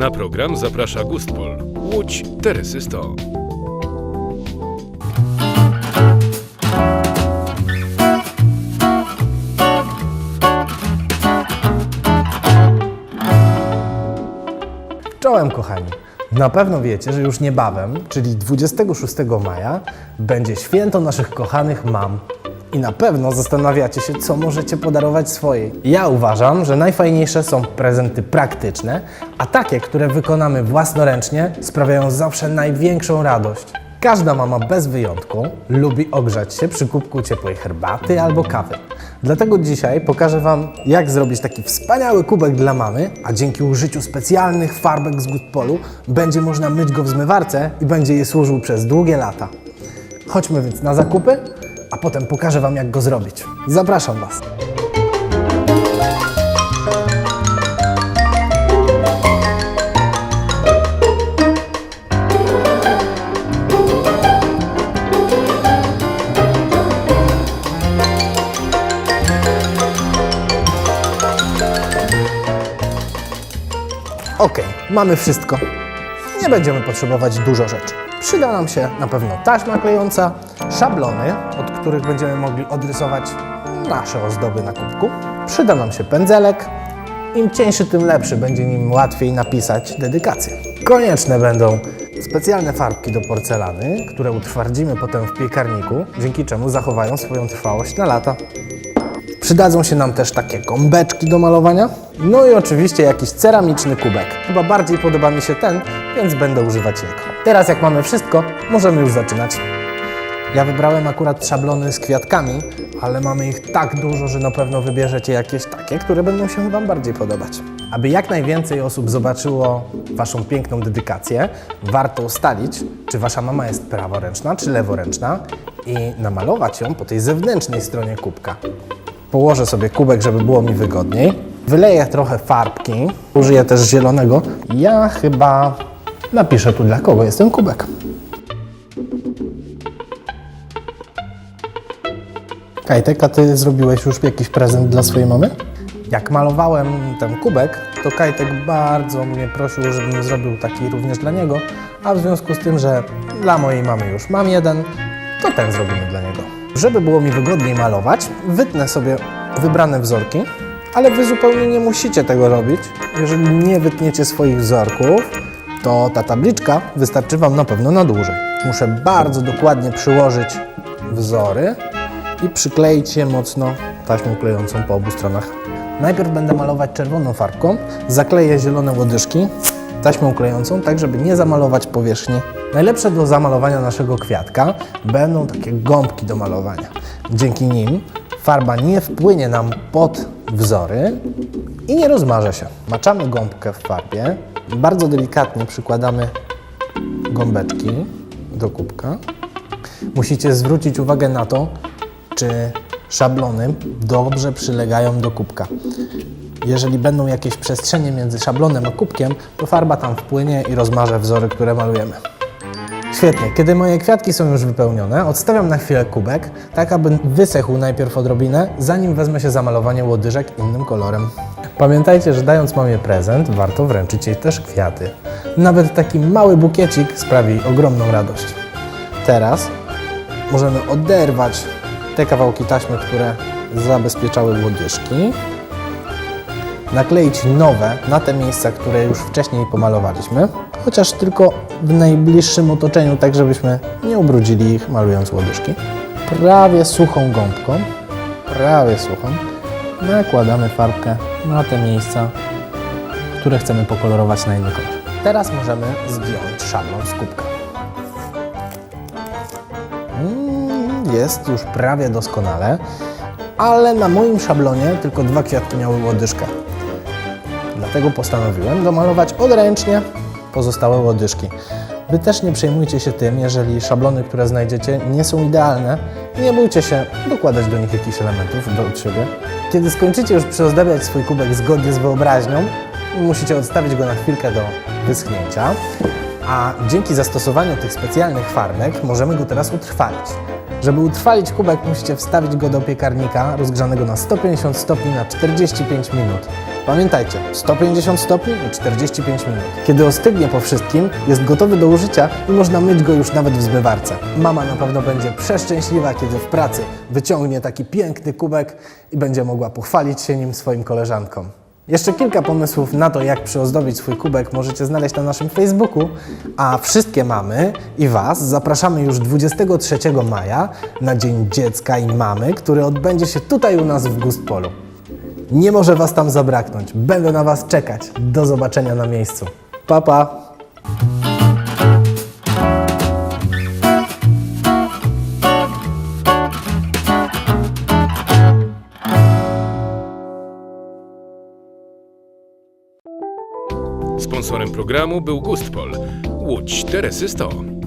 Na program zaprasza Gustpol. Łódź Teresy 100. Czołem kochani. Na pewno wiecie, że już niebawem, czyli 26 maja, będzie święto naszych kochanych mam. I na pewno zastanawiacie się, co możecie podarować swojej. Ja uważam, że najfajniejsze są prezenty praktyczne, a takie, które wykonamy własnoręcznie, sprawiają zawsze największą radość. Każda mama bez wyjątku lubi ogrzać się przy kubku ciepłej herbaty albo kawy. Dlatego dzisiaj pokażę Wam, jak zrobić taki wspaniały kubek dla mamy, a dzięki użyciu specjalnych farbek z Goodpolu będzie można myć go w zmywarce i będzie je służył przez długie lata. Chodźmy więc na zakupy, a potem pokażę Wam, jak go zrobić. Zapraszam Was. Ok, mamy wszystko. Nie będziemy potrzebować dużo rzeczy. Przyda nam się na pewno taśma klejąca, szablony, od których będziemy mogli odrysować nasze ozdoby na kubku. Przyda nam się pędzelek. Im cieńszy, tym lepszy, będzie nim łatwiej napisać dedykację. Konieczne będą specjalne farbki do porcelany, które utwardzimy potem w piekarniku, dzięki czemu zachowają swoją trwałość na lata. Przydadzą się nam też takie gąbeczki do malowania. No i oczywiście jakiś ceramiczny kubek. Chyba bardziej podoba mi się ten, więc będę używać jego. Teraz jak mamy wszystko, możemy już zaczynać. Ja wybrałem akurat szablony z kwiatkami, ale mamy ich tak dużo, że na pewno wybierzecie jakieś takie, które będą się Wam bardziej podobać. Aby jak najwięcej osób zobaczyło Waszą piękną dedykację, warto ustalić, czy Wasza mama jest praworęczna, czy leworęczna i namalować ją po tej zewnętrznej stronie kubka. Położę sobie kubek, żeby było mi wygodniej. Wyleję trochę farbki. Użyję też zielonego. Ja chyba napiszę tu, dla kogo jest ten kubek. Kajtek, a ty zrobiłeś już jakiś prezent dla swojej mamy? Jak malowałem ten kubek, to Kajtek bardzo mnie prosił, żebym zrobił taki również dla niego, a w związku z tym, że dla mojej mamy już mam jeden, to ten zrobimy dla niego. Żeby było mi wygodniej malować, wytnę sobie wybrane wzorki, ale Wy zupełnie nie musicie tego robić. Jeżeli nie wytniecie swoich wzorków, to ta tabliczka wystarczy Wam na pewno na dłużej. Muszę bardzo dokładnie przyłożyć wzory i przykleić je mocno taśmą klejącą po obu stronach. Najpierw będę malować czerwoną farbką, zakleję zielone łodyżki taśmą klejącą, tak żeby nie zamalować powierzchni. Najlepsze do zamalowania naszego kwiatka będą takie gąbki do malowania. Dzięki nim farba nie wpłynie nam pod wzory i nie rozmarze się. Maczamy gąbkę w farbie, bardzo delikatnie przykładamy gąbeczki do kubka. Musicie zwrócić uwagę na to, czy szablony dobrze przylegają do kubka. Jeżeli będą jakieś przestrzenie między szablonem a kubkiem, to farba tam wpłynie i rozmarze wzory, które malujemy. Świetnie. Kiedy moje kwiatki są już wypełnione, odstawiam na chwilę kubek, tak aby wysechł najpierw odrobinę, zanim wezmę się za malowanie łodyżek innym kolorem. Pamiętajcie, że dając mamie prezent, warto wręczyć jej też kwiaty. Nawet taki mały bukiecik sprawi ogromną radość. Teraz możemy oderwać te kawałki taśmy, które zabezpieczały łodyżki nakleić nowe na te miejsca, które już wcześniej pomalowaliśmy, chociaż tylko w najbliższym otoczeniu, tak żebyśmy nie ubrudzili ich malując łodyżki. Prawie suchą gąbką, prawie suchą, nakładamy farbkę na te miejsca, które chcemy pokolorować na inny kolor. Teraz możemy zdjąć szablon z kubka. Mm, Jest już prawie doskonale, ale na moim szablonie tylko dwa kwiatki miały łodyżkę. Dlatego postanowiłem domalować odręcznie pozostałe łodyżki. Wy też nie przejmujcie się tym, jeżeli szablony, które znajdziecie, nie są idealne i nie bójcie się dokładać do nich jakichś elementów do siebie. Kiedy skończycie już przyozdabiać swój kubek zgodnie z wyobraźnią, musicie odstawić go na chwilkę do wyschnięcia, a dzięki zastosowaniu tych specjalnych farbek możemy go teraz utrwalić. Żeby utrwalić kubek, musicie wstawić go do piekarnika rozgrzanego na 150 stopni na 45 minut. Pamiętajcie, 150 stopni i 45 minut. Kiedy ostygnie po wszystkim, jest gotowy do użycia i można myć go już nawet w zmywarce. Mama na pewno będzie przeszczęśliwa, kiedy w pracy wyciągnie taki piękny kubek i będzie mogła pochwalić się nim swoim koleżankom. Jeszcze kilka pomysłów na to, jak przyozdobić swój kubek możecie znaleźć na naszym Facebooku, a wszystkie mamy i Was zapraszamy już 23 maja na Dzień Dziecka i Mamy, który odbędzie się tutaj u nas w Gustpolu. Nie może Was tam zabraknąć. Będę na Was czekać. Do zobaczenia na miejscu. Pa, pa! Sponsorem programu był Gustpol. Łódź Teresy 100.